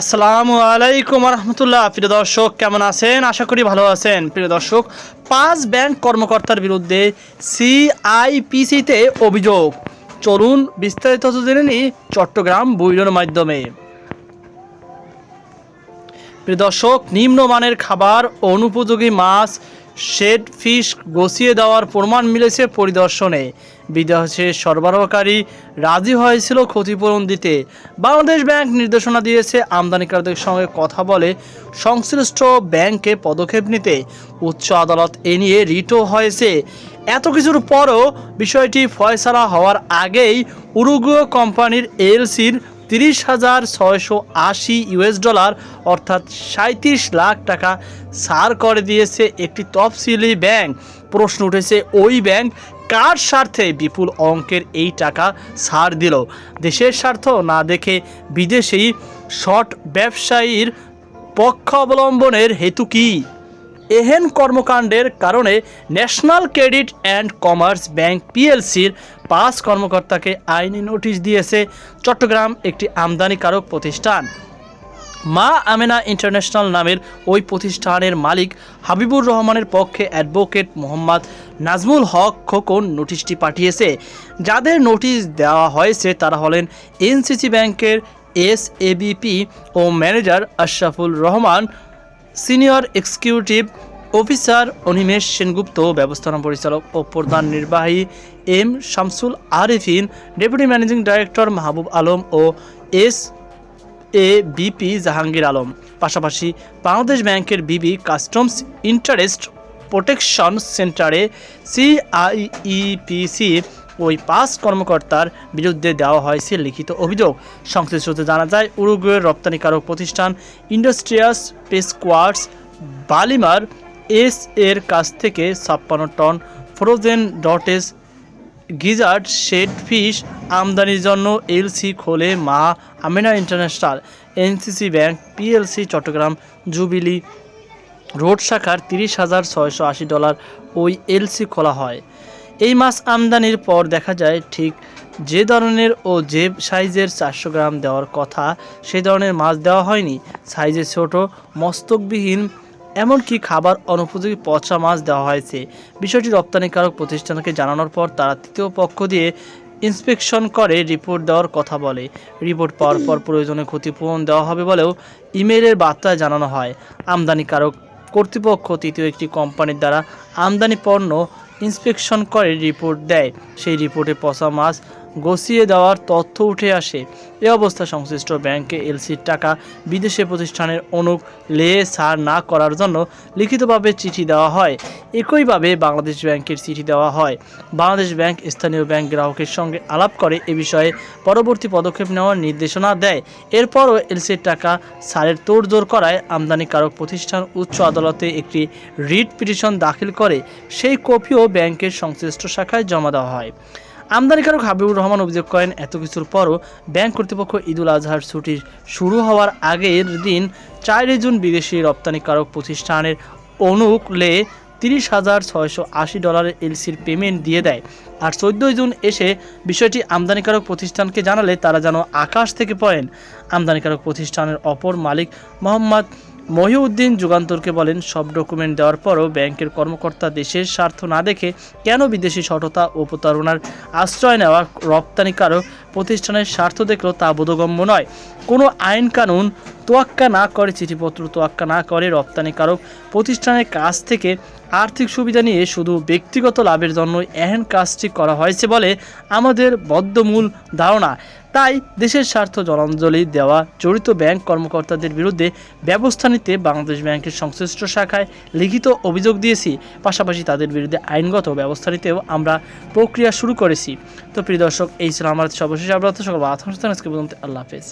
আসসালামু আলাইকুম রহমতুল্লাহ প্রিয় দর্শক, কেমন আছেন? আশা করি ভালো আছেন। প্রিয় দর্শক, পাঁচ ব্যাংক কর্মকর্তার বিরুদ্ধে সিআইপিসিতে অভিযোগ। চলুন বিস্তারিত জেনে নিই চট্টগ্রাম বইলোর মাধ্যমে। প্রিয় দর্শক, নিম্নমানের খাবার, অনুপযোগী মাছ শেড ফিশ গছিয়ে দেওয়ার প্রমাণ মিলেছে পরিদর্শনে। বিদেশে সরবরাহকারী। রাজি হয়েছিল ক্ষতিপূরণ দিতে। বাংলাদেশ ব্যাংক নির্দেশনা দিয়েছে, আমদানিকারদের সঙ্গে কথা বলে সংশ্লিষ্ট ব্যাংকে পদক্ষেপ নিতে। উচ্চ আদালত এ নিয়ে রিটও হয়েছে। এত কিছুর পরও বিষয়টি ফয়সালা হওয়ার আগেই উরুগুয় কোম্পানির এলসির তিরিশ হাজার ছয়শো আশি ইউএস ডলার, অর্থাৎ সাঁত্রিশ লাখ টাকা ছাড় করে দিয়েছে একটি তফসিলি ব্যাংক। প্রশ্ন উঠেছে, ওই ব্যাংক কার স্বার্থে বিপুল অঙ্কের এই টাকা ছাড় দিল? দেশের স্বার্থ না দেখে বিদেশি শর্ট ব্যবসায়ীর পক্ষ অবলম্বনের হেতু কী? এহেন কর্মকাণ্ডের কারণে national credit and commerce bank পিএলসির পাঁচ কর্মকর্তাকে আইনি নোটিশ দিয়েছে চট্টগ্রাম একটি আমদানিকারক প্রতিষ্ঠান। মা আমেনা ইন্টারন্যাশনাল নামের ওই প্রতিষ্ঠানের মালিক হাবিবুর রহমানের পক্ষে অ্যাডভোকেট মোহাম্মদ নাজমুল হক খোকন নোটিশটি পাঠিয়েছে। যাদের নোটিশ দেওয়া হয়েছে তারা হলেন এনসিসি ব্যাংকের এস এবিপি ও manager Ashraful Rahman senior executive officer Animesh Sengupta, ব্যবস্থাপনা পরিচালক ও প্রধান নির্বাহী M Shamsul Arifin, deputy managing director Mahbub Alam O S A VP Jahangir Alam. পাশাপাশি বাংলাদেশ ব্যাংকের বিবি কাস্টমস ইন্টারেস্ট প্রোটেকশন সেন্টারে সিআইইপিসি ওই পাঁচ কর্মকর্তার বিরুদ্ধে দেওয়া হয়েছে লিখিত অভিযোগ। সংশ্লিষ্ট সূত্রে জানা যায়, উরুগুয়ের রপ্তানিকারক প্রতিষ্ঠান ইন্ডাস্ট্রিয়াস পেসকোয়ার্স বালিমার এস এর কাছ থেকে ছাপ্পান্ন ton frozen ডটেজ gizzard, shad fish, আমদানির জন্য এলসি খোলে Ma Amina international, NCC bank, PLC Chattogram, jubilee road শাখার তিরিশ হাজার ছয়শো আশি ডলার ওই এলসি খোলা হয়। এই মাছ আমদানির পর দেখা যায় ঠিক যে ধরনের ও যে সাইজের চারশো গ্রাম দেওয়ার কথা সেই ধরনের মাছ দেওয়া হয়নি। সাইজে ছোট, মস্তকবিহীন, এমনকি খাবার অনুপযোগী পচা মাছ দেওয়া হয়েছে। বিষয়টি রপ্তানিকারক প্রতিষ্ঠানকে জানানোর পর তারা তৃতীয় পক্ষ দিয়ে ইন্সপেকশন করে রিপোর্ট দেওয়ার কথা বলে। রিপোর্ট পাওয়ার পর প্রয়োজনে ক্ষতিপূরণ দেওয়া হবে বলেও ইমেইলের বার্তায় জানানো হয়। আমদানিকারক কর্তৃপক্ষ তৃতীয় একটি কোম্পানির দ্বারা আমদানি পণ্য ইন্সপেকশন করে রিপোর্ট দেয়। সেই রিপোর্টে পচা মাছ গছিয়ে দেওয়ার তথ্য উঠে আসে। এ অবস্থা সংশ্লিষ্ট ব্যাংকে এলসির টাকা বিদেশে প্রতিষ্ঠানের অনুক লে ছাড় না করার জন্য লিখিতভাবে চিঠি দেওয়া হয়। একইভাবে বাংলাদেশ ব্যাংকের চিঠি দেওয়া হয়। বাংলাদেশ ব্যাংক স্থানীয় ব্যাংক গ্রাহকের সঙ্গে আলাপ করে এ বিষয়ে পরবর্তী পদক্ষেপ নেওয়ার নির্দেশনা দেয়। এরপরও এলসির টাকা ছাড়ের তোড়জোড় করায় আমদানিকারক প্রতিষ্ঠান উচ্চ আদালতে একটি রিট পিটিশন দাখিল করে। সেই কপিও ব্যাংকের সংশ্লিষ্ট শাখায় জমা দেওয়া হয়। আমদানিকারক হাবিবুর রহমান অভিযোগ করেন, এত কিছুর পরও ব্যাংক কর্তৃপক্ষ ঈদুল আজহার ছুটি শুরু হওয়ার আগের দিন চারই জুন বিদেশি রপ্তানিকারক প্রতিষ্ঠানের অনুকূলে তিরিশ হাজার ছয়শো আশি ডলারের এলসির পেমেন্ট দিয়ে দেয়। আর চোদ্দোই জুন এসে বিষয়টি আমদানিকারক প্রতিষ্ঠানকে জানালে তারা যেন আকাশ থেকে পড়েন। আমদানিকারক প্রতিষ্ঠানের অপর মালিক মোহাম্মদ মহিউদ্দিন যুগান্তরকে বলেন, সব ডকুমেন্ট দেওয়ার পরও ব্যাংকের কর্মকর্তা দেশের স্বার্থ না দেখে কেন বিদেশি সঠতা ও প্রতারণার আশ্রয় নেওয়া রপ্তানিকারক প্রতিষ্ঠানের স্বার্থ দেখল তা বোধগম্য নয়। কোনো আইন কানুন তোয়াক্কা না করে, চিঠিপত্র তোয়াক্কা না করে রপ্তানিকারক প্রতিষ্ঠানের কাছ থেকে আর্থিক সুবিধা নিয়ে শুধু ব্যক্তিগত লাভের জন্য এহেন কাজটি করা হয়েছে বলে আমাদের বদ্ধমূল ধারণা। তাই দেশের স্বার্থ জলাঞ্জলি দেওয়া জড়িত ব্যাংক কর্মকর্তাদের বিরুদ্ধে ব্যবস্থা নিতে বাংলাদেশ ব্যাংকের সংশ্লিষ্ট শাখায় লিখিত অভিযোগ দিয়েছি। পাশাপাশি তাদের বিরুদ্ধে আইনগত ব্যবস্থা নিতেও আমরা প্রক্রিয়া শুরু করেছি। তো প্রিয় দর্শক, এই ছিল আমার সর্বশেষ আবরাত সকল আল্লাহ হাফেজ।